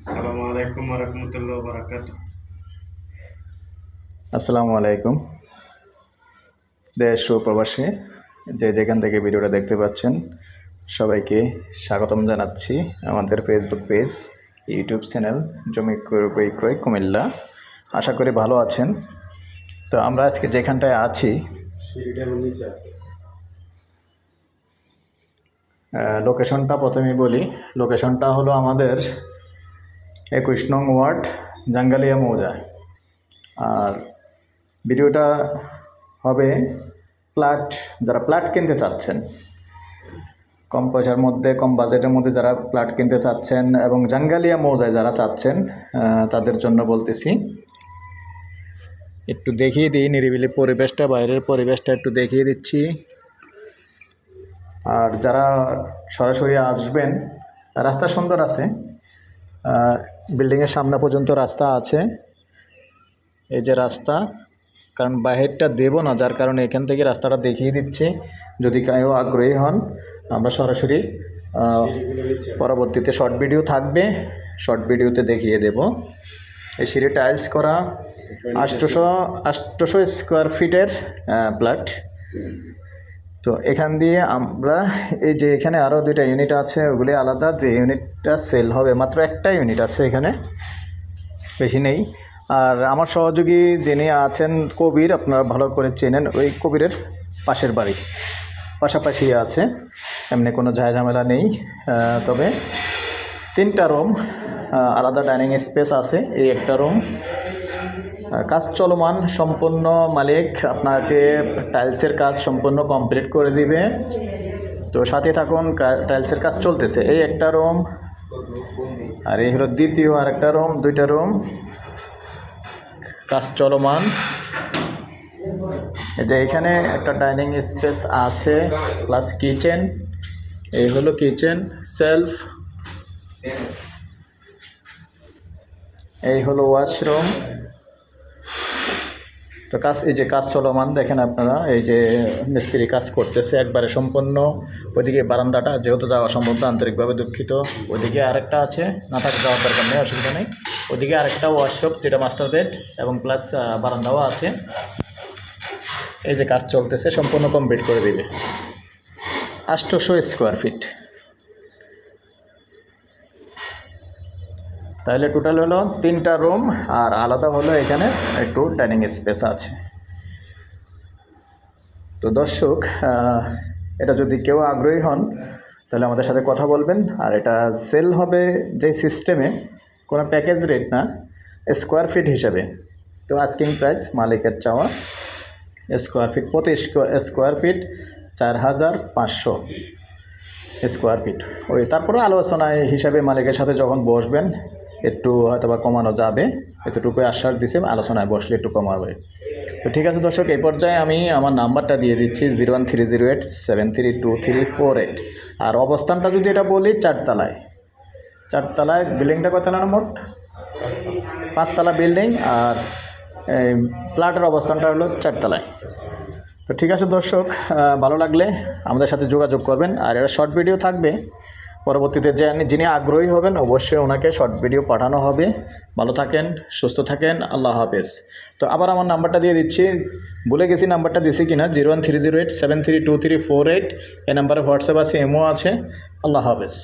আসসালামু আলাইকুম রহমতুল্লাহ বারাকাত আসসালামু আলাইকুম। দেশ ও প্রবাসী যে যেখান থেকে ভিডিওটা দেখতে পাচ্ছেন সবাইকে স্বাগতম জানাচ্ছি আমাদের ফেসবুক পেজ ইউটিউব চ্যানেল জমি ক্রয় বিক্রয় কুমিল্লা। আশা করি ভালো আছেন। তো আমরা আজকে যেখানটায় আছে লোকেশনটা প্রথমেই বলি। লোকেশনটা হলো আমাদের একুশ নং ওয়ার্ড জাঙ্গালিয়া মৌজা। আর ভিডিওটা হবে প্লাট, যারা প্লাট কিনতে চাচ্ছেন, কম পয়সার মধ্যে, কম বাজেটের মধ্যে যারা প্লাট কিনতে চাচ্ছেন এবং জাঙ্গালিয়া মৌজায় যারা চাচ্ছেন তাদের জন্য বলতেছি, একটু দেখিয়ে দিই নিরিবিলি পরিবেশটা, বাইরের পরিবেশটা একটু দেখিয়ে দিচ্ছি। আর যারা সরাসরি আসবেন, রাস্তা সুন্দর আছে বিল্ডিংয়ের সামনে পর্যন্ত রাস্তা আছে। এই যে রাস্তা কারণ বাহিরটা দেবো না যার কারণে এখান থেকে রাস্তাটা দেখিয়ে দিচ্ছি। যদি কেউ আগ্রহী হন আমরা সরাসরি পরবর্তীতে শর্ট ভিডিও থাকবে শর্ট ভিডিওতে দেখিয়ে দেব। এই সিঁড়ি টাইলস করা আষ্টশো আষ্টশো স্কোয়ার ফিটের প্লাট তো এখান দিয়ে আমরা এই যে এখানে আরও দুইটা ইউনিট আছে ওগুলি আলাদা। যে ইউনিটটা সেল হবে, মাত্র একটা ইউনিট আছে এখানে, বেশি নেই। আর আমার সহযোগী যিনি আছেন, কবির, আপনারা ভালো করে চেনেন, ওই কবিরের পাশের বাড়ি। পাশাপাশি আছে, এমনি কোনো ঝামেলা নেই। তবে তিনটা রুম আলাদা ডাইনিং স্পেস আছে, এই একটা রুম কাজ চলমান, সম্পূর্ণ মালিক আপনাকে টাইলসের কাজ সম্পূর্ণ কমপ্লিট করে দিবে। তো সাথে থাকুন টাইলসের কাজ চলতেছে। এই একটা রুম, আর এই হলো দ্বিতীয় আর একটা রুম, দুইটা রুম। কাজ চলমান। এই যে এখানে একটা ডাইনিং স্পেস আছে, প্লাস কিচেন। এই হলো কিচেন, সেলফ। এই হলো ওয়াশরুম। তো কাজ, এই যে কাজ চলমান, দেখেন আপনারা, এই যে মিস্ত্রি কাজ করতেছে, একবারে সম্পূর্ণ। ওইদিকে বারান্দাটা যেহেতু যাওয়া সম্ভব না, আন্তরিকভাবে দুঃখিত। ওইদিকে আরেকটা আছে, না থাকে, যাওয়ার দরকার নেই, অসুবিধা নেই। ওইদিকে আরেকটা ওয়ার্কশপ যেটা মাস্টার বেড এবং প্লাস বারান্দাও আছে। এই যে কাজ চলতেছে, সম্পূর্ণ কমপ্লিট করে দিবে। আষ্টশো স্কোয়ার ফিট। তাহলে টোটাল হলো তিনটা রুম আর আলাদা হলো এখানে একটু ডাইনিং স্পেস আছে। তো দর্শক এটা যদি কেউ আগ্রহী হন, তাহলে আমাদের সাথে কথা বলবেন। আর এটা সেল হবে যে সিস্টেমে কোনো প্যাকেজ রেট না স্কোয়ার ফিট হিসাবে। তো আস্কিং প্রাইস মালিকের চাওয়া স্কোয়ার ফিট প্রতি স্কোয়ার ফিট চার হাজার পাঁচশো স্কোয়ার ফিট ওই তারপরে আলোচনায় হিসাবে মালিকের সাথে যখন বসবেন একটু হয়তো বা কমানো যাবে। এতটুকু আশ্বাস দিছে, আলোচনায় বসলে একটু কমাবে তো ঠিক আছে দর্শক, এই পর্যায়ে আমি আমার নাম্বারটা দিয়ে দিচ্ছি zero one three zero eight seven three two three four eight. আর অবস্থানটা যদি এটা বলি, চারতলায়। চারতলায় বিল্ডিংটা কত না মোট? পাঁচতলা বিল্ডিং আর এই প্লাটের অবস্থানটা হলো চারতলায়। তো ঠিক আছে দর্শক ভালো লাগলে আমাদের সাথে যোগাযোগ করবেন। আর এটা শর্ট ভিডিও থাকবে পরবর্তীতে যে যিনি আগ্রহী হবেন, অবশ্যই ওনাকে শর্ট ভিডিও পাঠানো হবে। ভালো থাকেন, সুস্থ থাকেন, আল্লাহ হাফেজ। তো আবার আমার নাম্বারটা দিয়ে দিচ্ছি। ভুলে গেছি নাম্বারটা দিছি কি না zero one three zero eight seven three two three four eight এই নাম্বারে হোয়াটসঅ্যাপ আছে এমও আছে। আল্লাহ হাফেজ।